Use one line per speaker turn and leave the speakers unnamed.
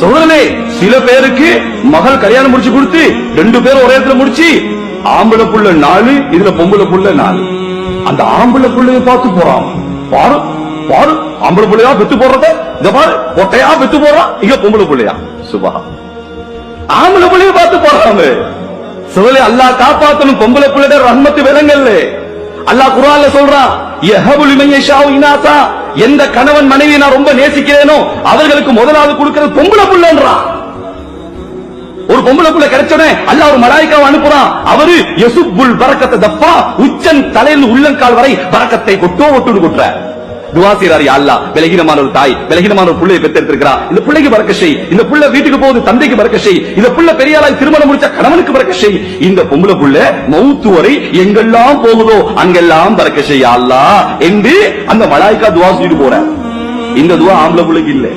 சோதரனே சில பேருக்கு மகள் கல்யாணம் முடிச்சு கொடுத்து ரெண்டு பேரும் ஒரே இடத்துல முடிச்சு ஆம்பளை புள்ள நாலு இதுல பொம்பளை புள்ள நாலு. அந்த ஆம்பளை புள்ளைய பார்த்து போறான். பாரு பாரு ஆம்பளை புள்ளையா பெத்து போடுறத? இந்த பாரு கொட்டையா பெத்து போடுறான். இங்க பொம்பளை புள்ளையா. சுபா. ஆம்பளை புள்ளைய பார்த்து போறாங்க. சோழி அல்லாஹ் காப்பாத்தணும். பொம்பளை புள்ளைட ரஹ்மத்து விலங்கல்ல அல்லாஹ் குரான்ல சொல்றான் இனாசா. எந்த கணவன் மனைவியை நான் ரொம்ப நேசிக்கிறேனோ அவர்களுக்கு முதலாவது கொடுக்கிறது பொம்பளை புள்ளன்றான் ஒரு பொம்பளை புள்ள கிடைச்சோடனே அல்ல ஒரு மலாய்க்காவை அனுப்புறான். அவரு யசுப்புல் பறக்கத்தை தப்பா உச்சன் தலையில் உள்ளங்கால் வரை பறக்கத்தை கொட்டோ ஒட்டுன்னு கொட்டுற துவா செய்யறாரு அல்லா விலகினமான ஒரு தாய் விலகினமான ஒரு பிள்ளையை பெற்றெடுத்திருக்கிறா இந்த பிள்ளைக்கு பறக்க செய். இந்த புள்ள வீட்டுக்கு போகுது தந்தைக்கு பறக்க செய். இந்த புள்ள பெரியாளாய் திருமணம் முடிச்ச கணவனுக்கு பறக்க செய். இந்த பொம்பளை புள்ள மௌத்து வரை எங்கெல்லாம் போகுதோ அங்கெல்லாம் பறக்க செய் அல்லா என்று அந்த மலாய்க்கா துவா சொல்லிட்டு போற இந்த துவா ஆம்பளை பிள்ளைக்கு இல்லை.